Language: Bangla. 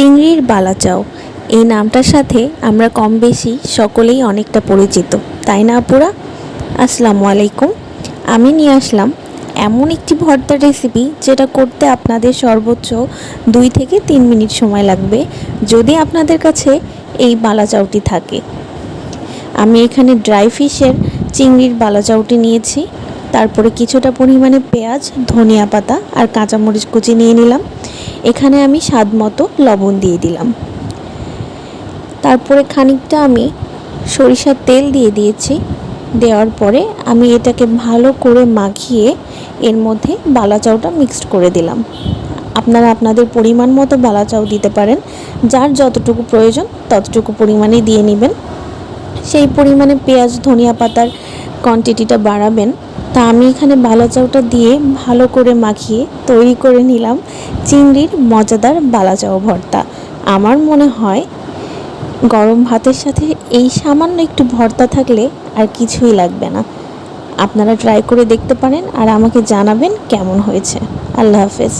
চিংড়ির বালাচাও এই নামটার সাথে আমরা কম বেশি সকলেই অনেকটা পরিচিত, তাই না আপুরা? আসসালামু আলাইকুম। আমি নিয়ে আসলাম এমন একটি ভর্তা রেসিপি যেটা করতে আপনাদের সর্বোচ্চ দুই থেকে তিন মিনিট সময় লাগবে, যদি আপনাদের কাছে এই বালাচাউটি থাকে। আমি এখানে ড্রাই ফিশের চিংড়ির বালাচাউটি নিয়েছি, তারপরে কিছুটা পরিমাণে পেঁয়াজ, ধনিয়া পাতা আর কাঁচামরিচ কুচি নিয়ে নিলাম। এখানে আমি স্বাদ মতো লবণ দিয়ে দিলাম। তারপরে খানিকটা আমি সরিষার তেল দিয়ে দিয়েছি। দেওয়ার পরে আমি এটাকে ভালো করে মাখিয়ে এর মধ্যে বালাচাউটা মিক্সড করে দিলাম। আপনারা আপনাদের পরিমাণ মতো বালাচাউ দিতে পারেন। যার যতটুকু প্রয়োজন ততটুকু পরিমাণে দিয়ে নেবেন। সেই পরিমাণে পেঁয়াজ, ধনিয়া পাতার কোয়ান্টিটিটা বাড়াবেন। তা আমি এখানে বালাচাউটা দিয়ে ভালো করে মাখিয়ে তৈরি করে নিলাম চিংড়ির মজাদার বালাচাও ভর্তা। আমার মনে হয় গরম ভাতের সাথে এই সামান্য একটু ভর্তা থাকলে আর কিছুই লাগবে না। আপনারা ট্রাই করে দেখতে পারেন আর আমাকে জানাবেন কেমন হয়েছে। আল্লাহ হাফেজ।